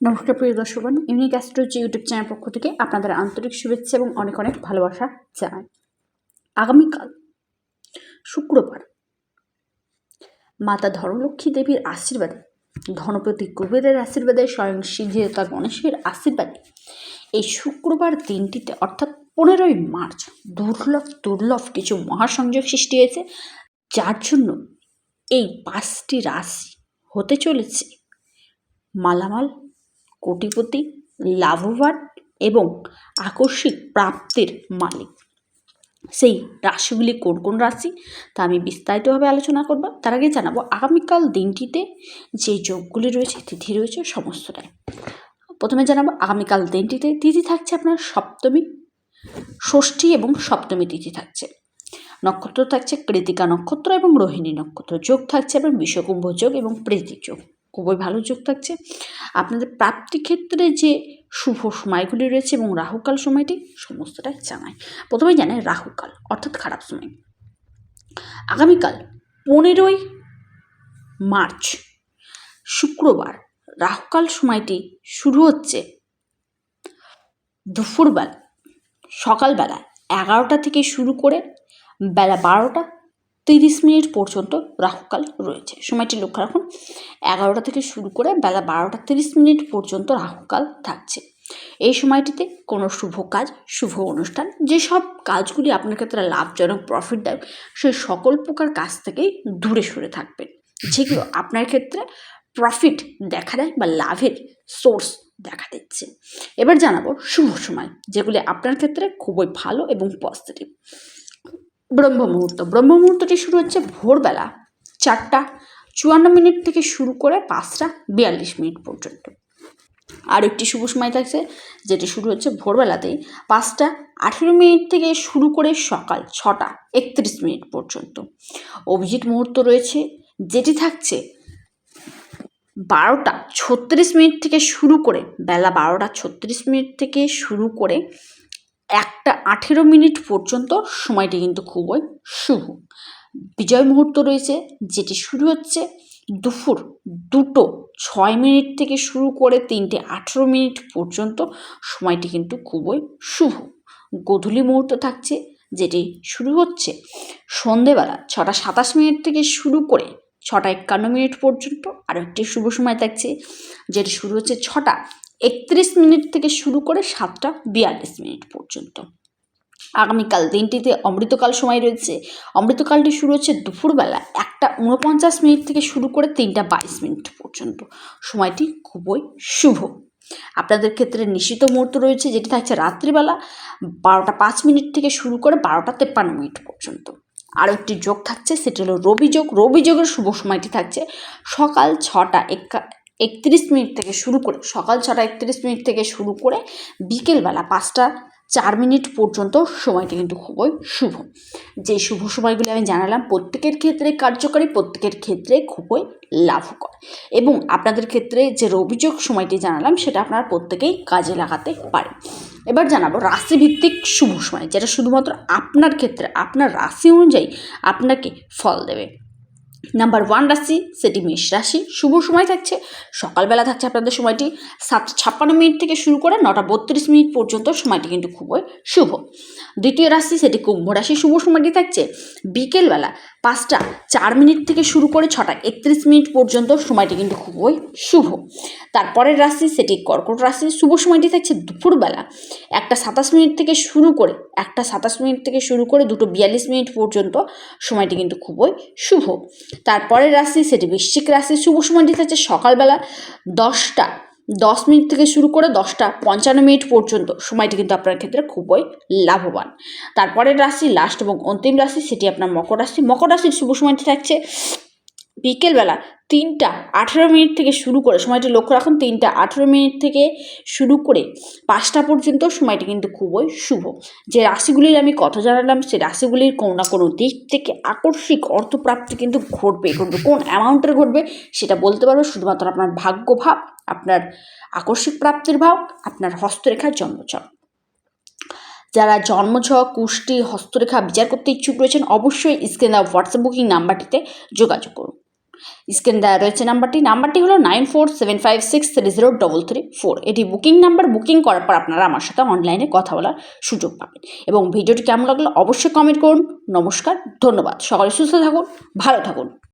নমস্কার প্রিয় দর্শকগণ ইউনিক অ্যাস্ট্রোলজি ইউটিউব চ্যানেল পক্ষ থেকে আপনাদের আন্তরিক শুভেচ্ছা এবং অনেক অনেক ভালোবাসা জানাই। আগামীকাল, শুক্রবার, মাতা ধনলক্ষ্মী দেবীর আশীর্বাদে, ধনপতি কুবেরের আশীর্বাদে স্বয়ং সিদ্ধিদাতা গণেশের আশীর্বাদে এই শুক্রবার দিনটিতে, অর্থাৎ পনেরোই মার্চ, দুর্লভ দুর্লভ কিছু মহাসংযোগ সৃষ্টি হয়েছে, যার জন্য এই পাঁচটি রাশি হতে চলেছে। মালামাল কোটিপতি, লাভবান এবং আকস্মিক প্রাপ্তির মালিক। সেই রাশিগুলি কোন কোন রাশি, তা আমি বিস্তারিতভাবে আলোচনা করব। তার আগে জানাব, আগামীকাল দিনটিতে যে যোগগুলি রয়েছে, তিথি রয়েছে, সমস্তটাই। প্রথমে জানাব, আগামীকাল দিনটিতে তিথি থাকছে আপনার সপ্তমী, ষষ্ঠী এবং সপ্তমী তিথি থাকছে। নক্ষত্র থাকছে কৃতিকা নক্ষত্র এবং রোহিণী নক্ষত্র। যোগ থাকছে আপনার বিশ্বকুম্ভ যোগ এবং প্রীতি যোগ। খুবই ভালো যোগ থাকছে। আপনাদের প্রাপ্তি ক্ষেত্রে যে শুভ সময়গুলি রয়েছে এবং রাহুকাল সময়টি সমস্তটাই জানায় প্রথমে জানায় রাহুকাল, অর্থাৎ খারাপ সময়। আগামীকাল পনেরোই মার্চ, শুক্রবার, রাহুকাল সময়টি শুরু হচ্ছে দুপুরবেলা, সকালবেলা এগারোটা থেকে শুরু করে বেলা বারোটা তিরিশ মিনিট পর্যন্ত রাহুকাল রয়েছে। সময়টি লক্ষ্য রাখুন এগারোটা থেকে শুরু করে বেলা বারোটা তিরিশ মিনিট পর্যন্ত রাহুকাল থাকছে। এই সময়টিতে কোনো শুভ কাজ, শুভ অনুষ্ঠান, যেসব কাজগুলি আপনার ক্ষেত্রে লাভজনক প্রফিট দেয় সেই সকল প্রকার কাজ থেকেই দূরে সরে থাকবেন। যেগুলো আপনার ক্ষেত্রে প্রফিট দেখা দেয় বা লাভের সোর্স দেখা দিচ্ছে। এবার জানাব শুভ সময়, যেগুলি আপনার ক্ষেত্রে খুবই ভালো এবং পজিটিভ ব্রহ্ম মুহূর্ত ব্রহ্ম মুহূর্তটি শুরু হচ্ছে ভোরবেলা চারটা চুয়ান্ন মিনিট থেকে শুরু করে পাঁচটা বিয়াল্লিশ মিনিট পর্যন্ত। আর একটি শুভ সময় থাকছে, যেটি শুরু হচ্ছে ভোরবেলাতেই পাঁচটা আঠেরো মিনিট থেকে শুরু করে সকাল ছটা একত্রিশ মিনিট পর্যন্ত। অভিজিৎ মুহূর্ত রয়েছে, যেটি থাকছে বারোটা ছত্রিশ মিনিট থেকে শুরু করে, বেলা বারোটা ছত্রিশ মিনিট থেকে শুরু করে একটা আঠেরো মিনিট পর্যন্ত, সময়টি কিন্তু খুবই শুভ। বিজয় মুহূর্ত রয়েছে, যেটি শুরু হচ্ছে দুপুর দুটো ছয় মিনিট থেকে শুরু করে তিনটে আঠেরো মিনিট পর্যন্ত। সময়টি কিন্তু খুবই শুভ। গোধূলি মুহূর্ত থাকছে, যেটি শুরু হচ্ছে সন্ধেবেলা ছটা সাতাশ মিনিট থেকে শুরু করে ছটা একান্ন মিনিট পর্যন্ত। আর একটি শুভ সময় থাকছে, যেটি শুরু হচ্ছে ছটা একত্রিশ মিনিট থেকে শুরু করে সাতটা বিয়াল্লিশ মিনিট পর্যন্ত। আগামীকাল দিনটিতে অমৃতকাল সময় রয়েছে। অমৃতকালটি শুরু হচ্ছে দুপুরবেলা একটা উনপঞ্চাশ মিনিট থেকে শুরু করে তিনটা বাইশ মিনিট পর্যন্ত। সময়টি খুবই শুভ। আপনাদের ক্ষেত্রে নিশ্চিত মুহূর্ত রয়েছে যেটি থাকছে রাত্রিবেলা বারোটা পাঁচ মিনিট থেকে শুরু করে বারোটা তেপ্পান্ন মিনিট পর্যন্ত। আরও একটি যোগ থাকছে, সেটি হলো রবি যোগ। রবি যোগের শুভ সময়টি থাকছে সকাল ছটা একা একত্রিশ মিনিট থেকে শুরু করে সকাল ছটা একত্রিশ মিনিট থেকে শুরু করে বিকেলবেলা পাঁচটা চার মিনিট পর্যন্ত সময়টি কিন্তু খুবই শুভ। যে শুভ সময়গুলি আমি জানালাম প্রত্যেকের ক্ষেত্রে কার্যকরী, প্রত্যেকের ক্ষেত্রে খুবই লাভকর। এবং আপনাদের ক্ষেত্রে যে রবিযোগ সময়টি জানালাম, সেটা আপনারা প্রত্যেকেই কাজে লাগাতে পারেন। এবার জানাব রাশিভিত্তিক শুভ সময়, যেটা শুধুমাত্র আপনার ক্ষেত্রে, আপনার রাশি অনুযায়ী আপনাকে ফল দেবে। নাম্বার ওয়ান রাশি, সেটি মেষ রাশি। শুভ সময় থাকছে। সকালবেলা থাকছে আপনাদের সময়টি। সাতটা ছাপ্পান্ন মিনিট থেকে শুরু করে নটা বত্রিশ মিনিট পর্যন্ত সময়টি কিন্তু খুবই শুভ। দ্বিতীয় রাশি, সেটি কুম্ভ রাশি। শুভ সময়টি থাকছে বিকেলবেলা পাঁচটা চার মিনিট থেকে শুরু করে ছটা একত্রিশ মিনিট পর্যন্ত সময়টি কিন্তু খুবই শুভ। তারপরের রাশি, সেটি কর্কট রাশি। শুভ সময়টি থাকছে দুপুরবেলা একটা সাতাশ মিনিট থেকে শুরু করে একটা সাতাশ মিনিট থেকে শুরু করে দুটো বিয়াল্লিশ মিনিট পর্যন্ত সময়টি কিন্তু খুবই শুভ। তারপরের রাশি সেটি বৃশ্চিক রাশি। শুভ সময়টি থাকছে সকালবেলা দশটা, দশ মিনিট থেকে শুরু করে দশটা পঞ্চান্ন মিনিট পর্যন্ত। সময়টি কিন্তু আপনার ক্ষেত্রে খুবই লাভবান। তারপরের রাশি, লাস্ট এবং অন্তিম রাশি, সেটি আপনার মকর রাশি। মকর রাশির শুভ সময়টি থাকছে বিকেলবেলা তিনটা, আঠেরো মিনিট থেকে শুরু করে, সময়টি লক্ষ্য রাখুন, তিনটা, আঠেরো মিনিট থেকে শুরু করে পাঁচটা পর্যন্ত সময়টি কিন্তু খুবই শুভ। যে রাশিগুলির আমি কথা জানালাম সেই রাশিগুলির কোনো না কোনো দিক থেকে আকস্মিক অর্থপ্রাপ্তি কিন্তু ঘটবে। ঘটবে কোন অ্যামাউন্টের ঘটবে সেটা বলতে পারব, শুধুমাত্র আপনার ভাগ্যভাব আপনার আকস্মিক প্রাপ্তির ভাব, আপনার হস্তরেখার জন্মছক। যারা জন্মছক, কুষ্টি, হস্তরেখা বিচার করতে ইচ্ছুক রয়েছেন, অবশ্যই স্ক্রিনে হোয়াটসঅ্যাপ বুকিং নাম্বারটিতে যোগাযোগ করুন। স্ক্রিন দেওয়া রয়েছে নাম্বারটি। নাম্বারটি হলো nine four seven five six three zero double three four. এটি বুকিং নাম্বার। বুকিং করার পর আপনারা আমার সাথে অনলাইনে কথা বলার সুযোগ পাবেন। এবং ভিডিওটি কেমন লাগল অবশ্যই কমেন্ট করুন। নমস্কার, ধন্যবাদ। সকলে সুস্থ থাকুন, ভালো থাকুন।